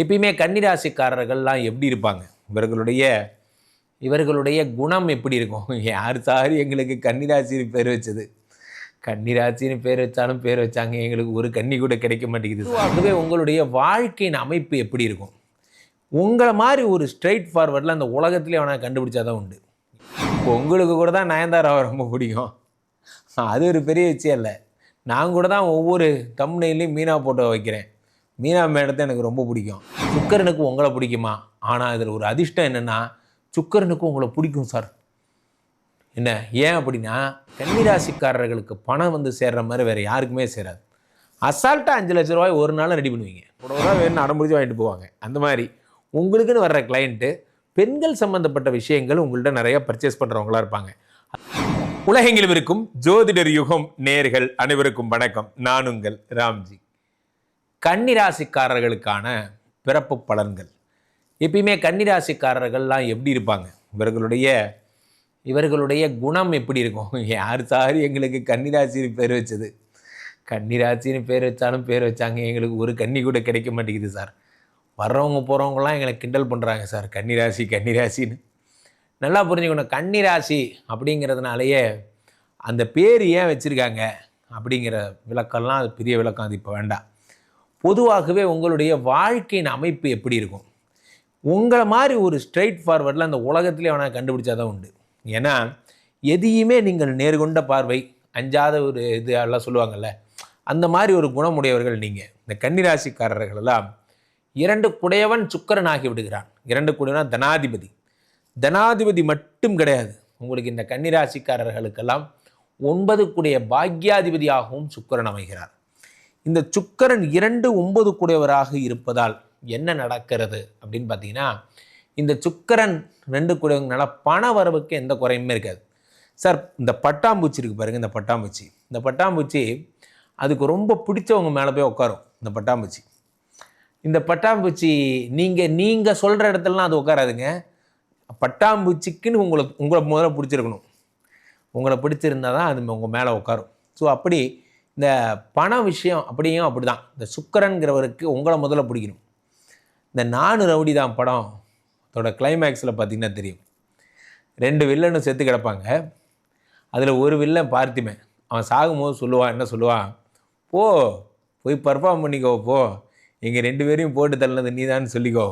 எப்பயுமே கன்னிராசிக்காரர்கள்லாம் எப்படி இருப்பாங்க? இவர்களுடைய இவர்களுடைய குணம் எப்படி இருக்கும்? யார் சார் எங்களுக்கு கன்னிராசின்னு பேர் வச்சது? கன்னிராசின்னு பேர் வச்சாலும் பேர் வச்சாங்க. எங்களுக்கு ஒரு கன்னி கூட கிடைக்க மாட்டேங்குது அதுவே உங்களுடைய வாழ்க்கையின் அமைப்பு எப்படி இருக்கும்? உங்களை மாதிரி ஒரு ஸ்ட்ரெயிட் ஃபார்வர்டில் அந்த உலகத்துலேயே அவனை கண்டுபிடிச்சா கண்டுபிடிச்சாதான் உண்டு. இப்போ உங்களுக்கு கூட தான் நயன்தாராவை ரொம்ப பிடிக்கும். அது ஒரு பெரிய விஷயம் இல்லை. நான் கூட தான் ஒவ்வொரு தம்னையிலையும் மீனா போட்டோ வைக்கிறேன். மீனா மேடத்தை எனக்கு ரொம்ப பிடிக்கும். சுக்கரனுக்கு உங்களை பிடிக்குமா? ஆனால் இதில் ஒரு அதிர்ஷ்டம் என்னென்னா சுக்கரனுக்கு உங்களை பிடிக்கும் சார். என்ன? ஏன் அப்படின்னா கன்னிராசிக்காரர்களுக்கு பணம் வந்து சேர்ற மாதிரி வேறு யாருக்குமே சேராது. அசால்ட்டாக அஞ்சு லட்ச ரூபாய் ஒரு நாள் ரெடி பண்ணுவீங்க. ஒரு ரூபா வேணும் அடம்பிடிச்சு வாங்கிட்டு போவாங்க. அந்த மாதிரி உங்களுக்குன்னு வர்ற கிளைண்ட்டு பெண்கள் சம்மந்தப்பட்ட விஷயங்கள் உங்கள்கிட்ட நிறைய பர்ச்சேஸ் பண்ணுறவங்களா இருப்பாங்க. உலகெங்கிலும் இருக்கும் ஜோதிடர் யுகம் நேர்கள் அனைவருக்கும் வணக்கம். நான் உங்கள் ராம்ஜி. கன்னிராசிக்காரர்களுக்கான பிறப்பு பலன்கள். எப்பயுமே கன்னிராசிக்காரர்கள்லாம் எப்படி இருப்பாங்க? இவர்களுடைய இவர்களுடைய குணம் எப்படி இருக்கும்? யார் சார் எங்களுக்கு கன்னிராசின்னு பேர் வச்சது? கன்னிராசின்னு பேர் வச்சாலும் பேர் வச்சாங்க. எங்களுக்கு ஒரு கன்னி கூட கிடைக்க மாட்டேங்குது சார். வர்றவங்க போகிறவங்களாம் எங்களை கிண்டல் பண்ணுறாங்க சார். கன்னிராசி கன்னிராசின்னு. நல்லா புரிஞ்சுக்கணும். கன்னிராசி அப்படிங்கிறதுனாலயே அந்த பேர் ஏன் வச்சுருக்காங்க? அப்படிங்கிற விளக்கம்லாம் அது பெரிய விளக்கம் அது இப்போ வேண்டாம். பொதுவாகவே உங்களுடைய வாழ்க்கையின் அமைப்பு எப்படி இருக்கும்? உங்களை மாதிரி ஒரு ஸ்ட்ரெயிட் ஃபார்வர்டில் அந்த உலகத்திலே வேணால் கண்டுபிடிச்சாதான் உண்டு. ஏன்னா எதையுமே நீங்கள் நேர்கொண்ட பார்வை அஞ்சாத ஒரு இது எல்லாம் சொல்லுவாங்கல்ல அந்த மாதிரி ஒரு குணமுடையவர்கள் நீங்கள் இந்த கன்னிராசிக்காரர்களெல்லாம் இரண்டு குடையவன் சுக்கரன் ஆகி விடுகிறான். இரண்டு குடையவன் தனாதிபதி. தனாதிபதி மட்டும் கிடையாது. உங்களுக்கு இந்த கன்னிராசிக்காரர்களுக்கெல்லாம் ஒன்பது குடைய பாக்யாதிபதியாகவும் சுக்கரன் அமைகிறார். இந்த சுக்கரன் இரண்டு ஒன்பது கூடியவராக இருப்பதால் என்ன நடக்கிறது அப்படின்னு பார்த்தீங்கன்னா இந்த சுக்கரன் ரெண்டு கூடியவங்கனால பண வரவுக்கு எந்த குறையுமே இருக்காது. சார் இந்த பட்டாம்பூச்சி இருக்குது பாருங்கள் இந்த பட்டாம்பூச்சி. இந்த பட்டாம்பூச்சி அதுக்கு ரொம்ப பிடிச்சவங்க மேலே போய் உட்காரும் இந்த பட்டாம்பூச்சி. இந்த பட்டாம்பூச்சி நீங்கள் நீங்கள் சொல்கிற இடத்துலலாம் அது உட்காராதுங்க. பட்டாம்பூச்சிக்குன்னு உங்களுக்கு உங்களை முதல்ல பிடிச்சிருக்கணும். உங்களை பிடிச்சிருந்தா தான் அது உங்கள் மேலே உட்காரும். ஸோ அப்படி இந்த பண விஷயம் அப்படியும் அப்படி தான் இந்த சுக்கரன்கிறவருக்கு உங்களை முதல்ல பிடிக்கணும். இந்த நானு ரவுடி தான் படம். அதோட கிளைமேக்ஸில் பார்த்தீங்கன்னா தெரியும். ரெண்டு வில்லனும் செத்து கிடப்பாங்க. அதில் ஒரு வில்லன் பார்த்திமேன் அவன் சாகும்போது சொல்லுவான் என்ன சொல்லுவான் போ போய் பர்ஃபார்ம் பண்ணிக்கோ போ. எங்கள் ரெண்டு பேரையும் போட்டு தள்ளினது நீ சொல்லிக்கோ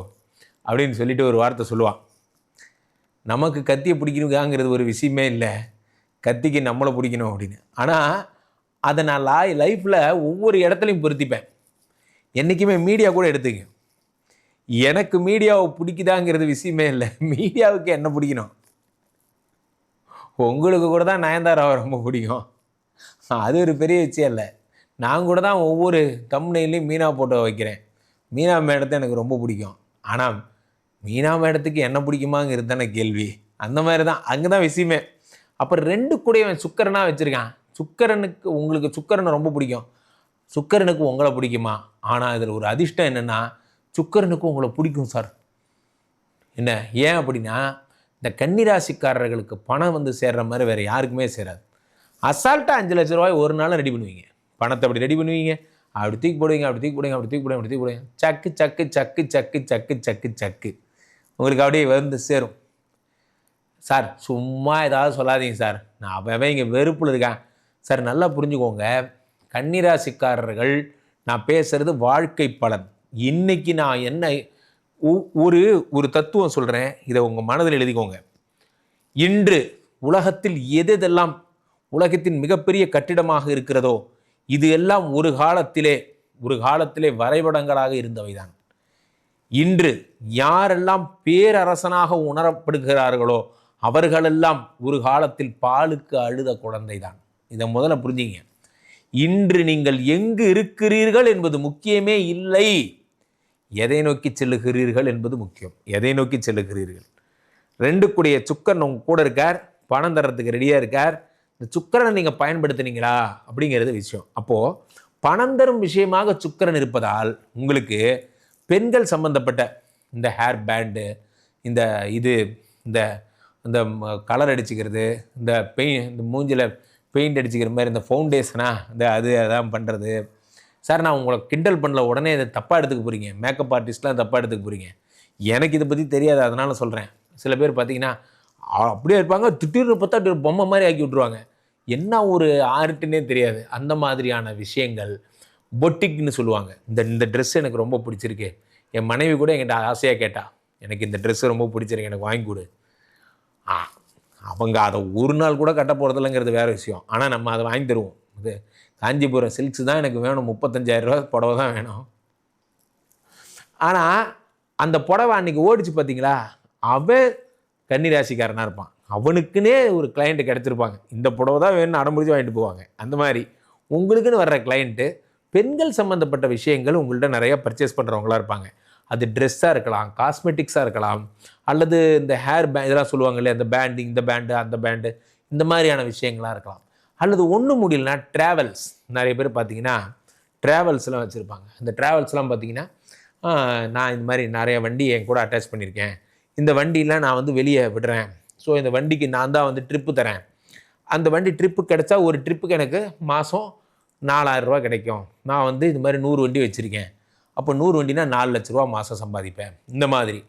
அப்படின்னு சொல்லிட்டு ஒரு வார்த்தை சொல்லுவான் நமக்கு கத்தியை பிடிக்கணுங்கிறது ஒரு விஷயமே இல்லை. கத்திக்கு நம்மளை பிடிக்கணும் அப்படின்னு. ஆனால் அதை நான் லாய் லைஃப்பில் ஒவ்வொரு இடத்துலையும் பொருத்திப்பேன். என்றைக்குமே மீடியா கூட எடுத்துங்க எனக்கு மீடியாவை பிடிக்குதாங்கிறது விஷயமே இல்லை. மீடியாவுக்கு என்ன பிடிக்கணும்? உங்களுக்கு கூட தான் நயன்தாராவை ரொம்ப பிடிக்கும். அது ஒரு பெரிய விஷயம் இல்லை. நான் கூட தான் ஒவ்வொரு தம்னையிலையும் மீனா போட்டோ வைக்கிறேன். மீனா மேடத்தை எனக்கு ரொம்ப பிடிக்கும். ஆனால் மீனா மேடத்துக்கு என்ன பிடிக்குமாங்கிறது தானே கேள்வி. அந்த மாதிரி தான். அங்கே தான் விஷயமே. அப்புறம் ரெண்டு கூடையவன் சுக்கரனாக வச்சுருக்கான். சுக்கரனுக்கு உங்களுக்கு சுக்கரனை ரொம்ப பிடிக்கும். சுக்கரனுக்கு உங்களை பிடிக்குமா? ஆனால் இதில் ஒரு அதிர்ஷ்டம் என்னென்னா சுக்கரனுக்கு உங்களை பிடிக்கும் சார். என்ன? ஏன் அப்படின்னா இந்த கன்னிராசிக்காரர்களுக்கு பணம் வந்து சேர்ற மாதிரி வேறு யாருக்குமே சேராது. அசால்ட்டாக அஞ்சு லட்ச ரூபாய் ஒரு நாள் ரெடி பண்ணுவீங்க. பணத்தை அப்படி ரெடி பண்ணுவீங்க. அப்படி தூக்கி போடுவீங்க அப்படி தூக்கி போடுவீங்க அப்படி தூக்கி போடுவீங்க அப்படி தூக்கி போடுவீங்க. சக்கு சக்கு சக்கு சக்கு சக்கு சக்கு சக்கு. உங்களுக்கு அப்படியே வந்து சேரும். சார் சும்மா ஏதாவது சொல்லாதீங்க சார். நான் அவன் இங்கே வெறுப்பில் இருக்கேன். சார் நல்லா புரிஞ்சுக்கோங்க. கன்னிராசிக்காரர்கள் நான் பேசுகிறது வாழ்க்கை பலன். இன்னைக்கு நான் என்ன ஒரு ஒரு தத்துவம் சொல்கிறேன் இதை உங்கள் மனதில் எழுதிக்கோங்க. இன்று உலகத்தில் எதெல்லாம் உலகத்தின் மிகப்பெரிய கட்டிடமாக இருக்கிறதோ இது எல்லாம் ஒரு காலத்திலே ஒரு காலத்திலே வரைபடங்களாக இருந்தவைதான் இன்று யாரெல்லாம் பேரரசனாக உணரப்படுகிறார்களோ அவர்களெல்லாம் ஒரு காலத்தில் பாலுக்கு அழுத குழந்தைதான். இதை முதல்ல புரிஞ்சுங்க. இன்று நீங்கள் எங்கு இருக்கிறீர்கள் என்பது முக்கியமே இல்லை. எதை நோக்கி செல்லுகிறீர்கள் என்பது முக்கியம். எதை நோக்கி செல்லுகிறீர்கள்? ரெண்டு கூடிய சுக்கரன் உங்க கூட இருக்கார். பணம் தர்றதுக்கு ரெடியாக இருக்கார். இந்த சுக்கரனை நீங்கள் பயன்படுத்துனீங்களா? அப்படிங்கிறது விஷயம். அப்போது பணம் தரும் விஷயமாக சுக்கரன் இருப்பதால் உங்களுக்கு பெண்கள் சம்பந்தப்பட்ட இந்த ஹேர் பேண்டு இந்த இது இந்த இந்த கலர் அடிச்சுக்கிறது இந்த பெயிண்ட் இந்த மூஞ்சில் பெயிண்ட் அடிச்சுக்கிற மாதிரி இந்த ஃபவுண்டேஷனா இந்த அது அதான் பண்ணுறது சார் நான் உங்களை கிண்டல் பண்ணல உடனே இதை தப்பாக எடுத்துக்க போகிறீங்க மேக்கப் ஆர்டிஸ்ட்லாம் தப்பாக எடுத்துக்க போகிறீங்க எனக்கு இதை பற்றி தெரியாது அதனால் சொல்கிறேன் சில பேர் பார்த்தீங்கன்னா அப்படியே இருப்பாங்க திடீர்னு பார்த்தா அப்படி ஒரு பொம்மை மாதிரி ஆக்கி விட்ருவாங்க என்ன ஒரு ஆர்ட்டுன்னே தெரியாது. அந்த மாதிரியான விஷயங்கள் பொட்டிக்னு சொல்லுவாங்க. இந்த இந்த ட்ரெஸ் எனக்கு ரொம்ப பிடிச்சிருக்கு. என் மனைவி கூட என்கிட்ட ஆசையாக கேட்டா எனக்கு இந்த ட்ரெஸ்ஸு ரொம்ப பிடிச்சிருக்கு எனக்கு வாங்கி கொடு. ஆ அவங்க அதை ஒரு நாள் கூட கட்ட போகிறதில்லங்கிறது வேறு விஷயம். ஆனால் நம்ம அதை வாங்கி தருவோம். இது காஞ்சிபுரம் சில்க்ஸ் தான் எனக்கு வேணும். முப்பத்தஞ்சாயிரம் ரூபா புடவை தான் வேணும். ஆனால் அந்த புடவை அன்னைக்கு ஓடிச்சு பார்த்தீங்களா அவன் கன்னிராசிக்காரனாக இருப்பான். அவனுக்குன்னே ஒரு கிளைண்ட்டு கிடச்சிருப்பாங்க. இந்த புடவை தான் வேணும்னு அடம்பிடிச்சு வாங்கிட்டு போவாங்க. அந்த மாதிரி உங்களுக்குன்னு வர்ற கிளைண்ட்டு பெண்கள் சம்மந்தப்பட்ட விஷயங்கள் உங்கள்கிட்ட நிறையா பர்ச்சேஸ் பண்ணுறவங்களா இருப்பாங்க. அது ட்ரெஸ்ஸாக இருக்கலாம் காஸ்மெட்டிக்ஸாக இருக்கலாம் அல்லது இந்த ஹேர் பே இதெல்லாம் சொல்லுவாங்க இல்லையா இந்த பேண்டு இந்த பேண்டு அந்த பேண்டு இந்த மாதிரியான விஷயங்களாக இருக்கலாம். அல்லது ஒன்றும் முடியலனா ட்ராவல்ஸ் நிறைய பேர் பார்த்தீங்கன்னா ட்ராவல்ஸ்லாம் வச்சுருப்பாங்க. இந்த ட்ராவல்ஸ்லாம் பார்த்தீங்கன்னா நான் இந்த மாதிரி நிறைய வண்டி என் கூட அட்டாச் பண்ணியிருக்கேன். இந்த வண்டியெலாம் நான் வந்து வெளியே விடுறேன். ஸோ இந்த வண்டிக்கு நான் தான் வந்து ட்ரிப்பு தரேன். அந்த வண்டி ட்ரிப்பு கிடைச்சா ஒரு ட்ரிப்புக்கு எனக்கு மாதம் நாலாயிரரூபா கிடைக்கும். நான் வந்து இது மாதிரி நூறு வண்டி வச்சுருக்கேன். அப்போ நூறு வண்டினா நாலு லட்ச ரூபா மாதம் சம்பாதிப்பேன். இந்த மாதிரி.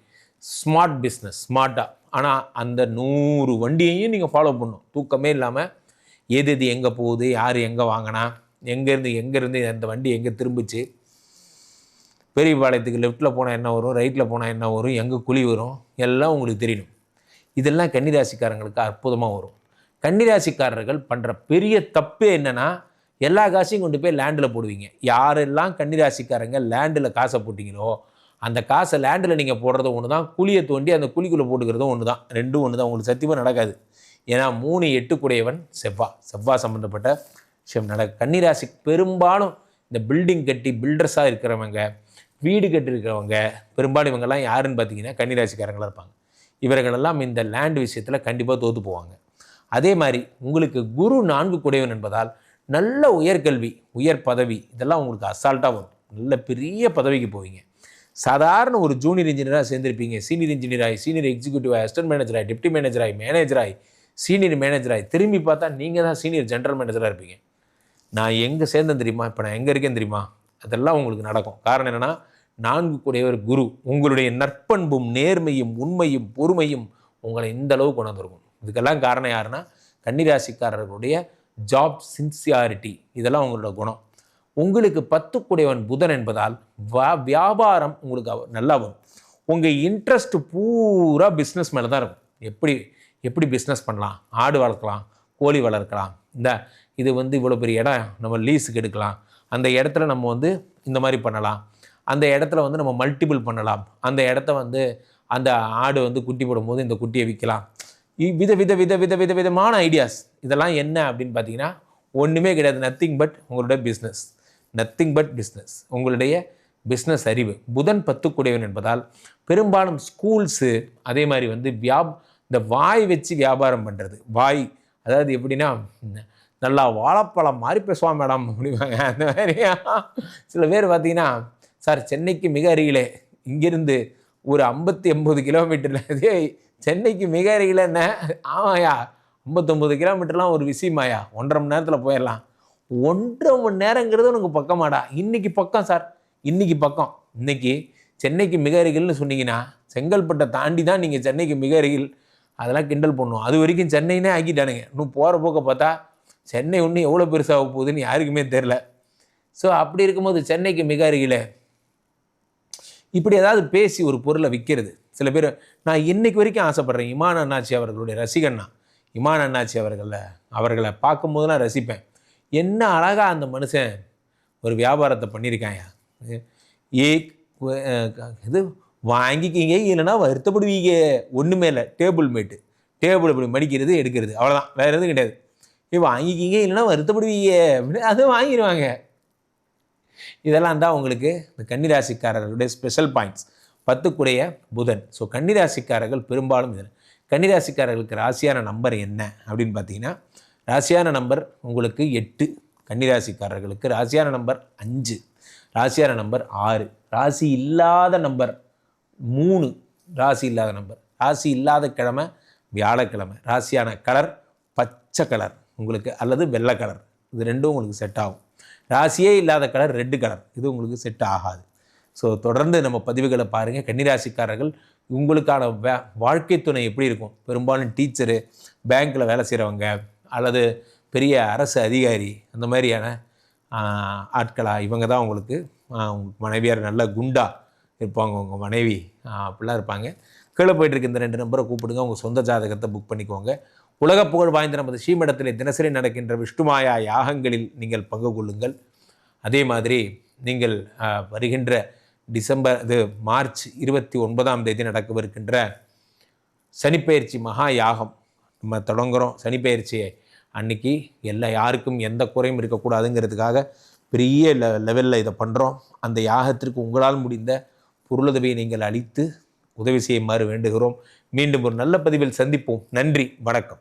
ஸ்மார்ட் பிஸ்னஸ் ஸ்மார்ட்டாக ஆனால் அந்த நூறு வண்டியையும் நீங்கள் ஃபாலோ பண்ணணும். தூக்கமே இல்லாமல் எது எது எங்கே போகுது யார் எங்கே வாங்கினா எங்கேருந்து எங்கேருந்து அந்த வண்டி எங்கே திரும்பிச்சு. பெரியபாளையத்துக்கு லெஃப்ட்டில் போனால் என்ன வரும் ரைட்டில் போனால் என்ன வரும் எங்கே குழி வரும் எல்லாம் உங்களுக்கு தெரியணும் இதெல்லாம் கன்னிராசிக்காரங்களுக்கு அற்புதமாக வரும். கன்னிராசிக்காரர்கள் பண்ணுற பெரிய தப்பே என்னென்னா எல்லா காசையும் கொண்டு போய் லேண்டில் போடுவீங்க. யாரெல்லாம் கன்னிராசிக்காரங்க லேண்டில் காசை போட்டிங்களோ அந்த காசை லேண்டில் நீங்கள் போடுறது ஒன்று தான் குழியை தோண்டி அந்த குழிக்குள்ளே போட்டுக்கிறதும் ஒன்று தான் ரெண்டும் ஒன்று தான் உங்களுக்கு சத்தியமாக நடக்காது. ஏன்னா மூணு எட்டுக்குடையவன் செவ்வா. செவ்வா சம்மந்தப்பட்ட விஷயம் நட கன்னிராசி பெரும்பாலும் இந்த பில்டிங் கட்டி பில்டர்ஸாக இருக்கிறவங்க வீடு கட்டியிருக்கிறவங்க பெரும்பாலும் இவங்கெல்லாம் யாருன்னு பார்த்தீங்கன்னா கன்னிராசிக்காரங்களாக இருப்பாங்க. இவர்களெல்லாம் இந்த லேண்ட் விஷயத்தில் கண்டிப்பாக தோற்று போவாங்க. அதே மாதிரி உங்களுக்கு குரு நான்கு குடையவன் என்பதால் நல்ல உயர்கல்வி உயர் பதவி இதெல்லாம் உங்களுக்கு அசால்ட்டாக வரும். நல்ல பெரிய பதவிக்கு போவீங்க. சாதாரண ஒரு ஜூனியர் இன்ஜினியராக சேர்ந்திருப்பீங்க. சீனியர் இன்ஜினியர் சீனியர் எக்ஸிக்யூட்டிவ் ஆகி assistant manager deputy deputy manager senior manager திரும்பி பார்த்தா நீங்கள் தான் சீனியர் ஜென்ரல் மேனேஜராக இருப்பீங்க. நான் எங்கே சேர்ந்தேன் தெரியுமா? இப்போ நான் எங்கே இருக்கேன் தெரியுமா? அதெல்லாம் உங்களுக்கு நடக்கும். காரணம் என்னென்னா நான்கு கூடியவர் குரு. உங்களுடைய நற்பண்பும் நேர்மையும் உண்மையும் பொறுமையும் உங்களை இந்த அளவு கொண்டு வந்திருக்கும். இதுக்கெல்லாம் காரணம் யாருன்னா கன்னிராசிக்காரர்களுடைய ஜாப் சின்சியாரிட்டி இதெல்லாம் உங்களோட குணம். உங்களுக்கு பத்துக்குடையவன் புதன் என்பதால் வியாபாரம் உங்களுக்கு நல்லா வரும். உங்கள் இன்ட்ரெஸ்ட் பூரா பிஸ்னஸ் மேலே தான் இருக்கும். எப்படி எப்படி பிஸ்னஸ் பண்ணலாம்? ஆடு வளர்க்கலாம் கோழி வளர்க்கலாம். இந்த இது வந்து இவ்வளோ பெரிய இடம் நம்ம லீஸுக்கு எடுக்கலாம். அந்த இடத்துல நம்ம வந்து இந்த மாதிரி பண்ணலாம். அந்த இடத்துல வந்து நம்ம மல்டிபிள் பண்ணலாம். அந்த இடத்த வந்து அந்த ஆடு வந்து குட்டி போடும்போது இந்த குட்டியை விற்கலாம். வித வித வித வித வித விதமான ஐடியாஸ் இதெல்லாம் என்ன அப்படின்னு பார்த்தீங்கன்னா ஒன்றுமே கிடையாது. நத்திங் பட் உங்களுடைய பிஸ்னஸ் நத்திங் பட் பிஸ்னஸ் உங்களுடைய பிஸ்னஸ் அறிவு. புதன் பத்துக்குடையவன் என்பதால் பெரும்பாலும் ஸ்கூல்ஸு அதே மாதிரி வந்து வியாப் இந்த வாய் வச்சு வியாபாரம் பண்ணுறது வாய் அதாவது எப்படின்னா நல்லா வாழைப்பழம் மாதிரி பேசுவான் மேடம் அப்படிவாங்க அந்த மாதிரி சில பேர் பார்த்தீங்கன்னா சார் சென்னைக்கு மிக அருகிலே இங்கிருந்து ஒரு ஐம்பத்தி எண்பது கிலோமீட்டரில் அதே சென்னைக்கு மிக அருகில் என்ன? ஆமாயா ஐம்பத்தொம்பது கிலோமீட்டர்லாம் ஒரு விஷயமாயா ஒன்றரை மணி நேரத்தில் போயிடலாம். ஒன்றரை மணி நேரங்கிறது உனக்கு பக்கமாடா. இன்னைக்கு பக்கம் சார். இன்னைக்கு பக்கம். இன்னைக்கு சென்னைக்கு மிக அருகில்னு சொன்னீங்கன்னா செங்கல்பட்டை தாண்டி தான் நீங்கள் சென்னைக்கு மிக அருகில் அதெல்லாம் கிண்டல் பண்ணுவோம் அது வரைக்கும் சென்னைனே ஆக்கிட்டானுங்க. இன்னும் போகிற போக்க பார்த்தா சென்னை ஒன்று எவ்வளோ பெருசாக போகுதுன்னு யாருக்குமே தெரில ஸோ அப்படி இருக்கும்போது சென்னைக்கு மிக அருகில் இப்படி ஏதாவது பேசி ஒரு பொருளை விற்கிறது சில பேர் நான் இன்னைக்கு வரைக்கும் ஆசைப்பட்றேன். இமான் அண்ணாச்சி அவர்களுடைய ரசிகன் நான் இமான் அண்ணாச்சி அவர்களை அவர்களை பார்க்கும்போதெல்லாம் ரசிப்பேன். என்ன அழகாக அந்த மனுஷன் ஒரு வியாபாரத்தை பண்ணியிருக்காயா? ஏ இது வாங்கிக்கிங்க இல்லைன்னா வருத்தப்படுவீங்க. ஒன்றுமே இல்லை. டேபிள் மேட்டு. டேபிள் இப்படி மடிக்கிறது எடுக்கிறது. அவ்வளோதான் வேறு எதுவும் கிடையாது. இப்போ வாங்கிக்கிங்க இல்லைன்னா வருத்தப்படுவீங்க. அப்படின்னு அதுவும் வாங்கிடுவாங்க இதெல்லாம் தான் உங்களுக்கு இந்த கன்னிராசிக்காரர்களுடைய ஸ்பெஷல் பாயிண்ட்ஸ் பத்துக்குடைய புதன். ஸோ கன்னிராசிக்காரர்கள் பெரும்பாலும் இதில். கன்னிராசிக்காரர்களுக்கு ராசியான நம்பர் என்ன அப்படின்னு பார்த்தீங்கன்னா ராசியான நம்பர் உங்களுக்கு எட்டு. கன்னிராசிக்காரர்களுக்கு ராசியான நம்பர் அஞ்சு. ராசியான நம்பர் ஆறு. ராசி இல்லாத நம்பர் மூணு. ராசி இல்லாத நம்பர் ராசி இல்லாத கிழமை வியாழக்கிழமை. ராசியான கலர் பச்சை கலர் உங்களுக்கு அல்லது வெள்ளை கலர் இது ரெண்டும் உங்களுக்கு செட் ஆகும். ராசியே இல்லாத கலர் ரெட்டு கலர் இது உங்களுக்கு செட் ஆகாது. ஸோ தொடர்ந்து நம்ம பதிவுகளை பாருங்கள் கன்னிராசிக்காரர்கள் உங்களுக்கான வே வாழ்க்கை துணை எப்படி இருக்கும்? பெரும்பாலும் டீச்சரு பேங்க்கில் வேலை செய்கிறவங்க அல்லது பெரிய அரசு அதிகாரி அந்த மாதிரியான ஆட்களாக இவங்க தான் உங்களுக்கு மனைவியார் நல்ல குண்டா இருப்பாங்க. உங்கள் மனைவி அப்படிலாம் இருப்பாங்க. கீழே போயிட்டுருக்கு இந்த ரெண்டு நம்பரை கூப்பிடுங்க. உங்கள் சொந்த ஜாதகத்தை புக் பண்ணிக்கோங்க. உலக புகழ் வாய்ந்த நமது ஸ்ரீமடத்திலே தினசரி நடக்கின்ற விஷ்ணுமாயா யாகங்களில் நீங்கள் பங்கு கொள்ளுங்கள். அதே மாதிரி நீங்கள் வருகின்ற டிசம்பர் இது மார்ச் இருபத்தி ஒன்பதாம் தேதி நடக்கவிருக்கின்ற சனிப்பெயர்ச்சி மகா யாகம். நம்ம தொடங்குகிறோம் சனிப்பெயர்ச்சியை அன்னைக்கு எல்லா யாருக்கும் எந்த குறையும் இருக்கக்கூடாதுங்கிறதுக்காக பெரிய லெ லெவலில் இதை பண்ணுறோம் அந்த யாகத்திற்கு உங்களால் முடிந்த பொருளுதவியை நீங்கள் அளித்து உதவி செய்யுமாறு வேண்டுகிறோம். மீண்டும் ஒரு நல்ல பதிவில் சந்திப்போம். நன்றி. வணக்கம்.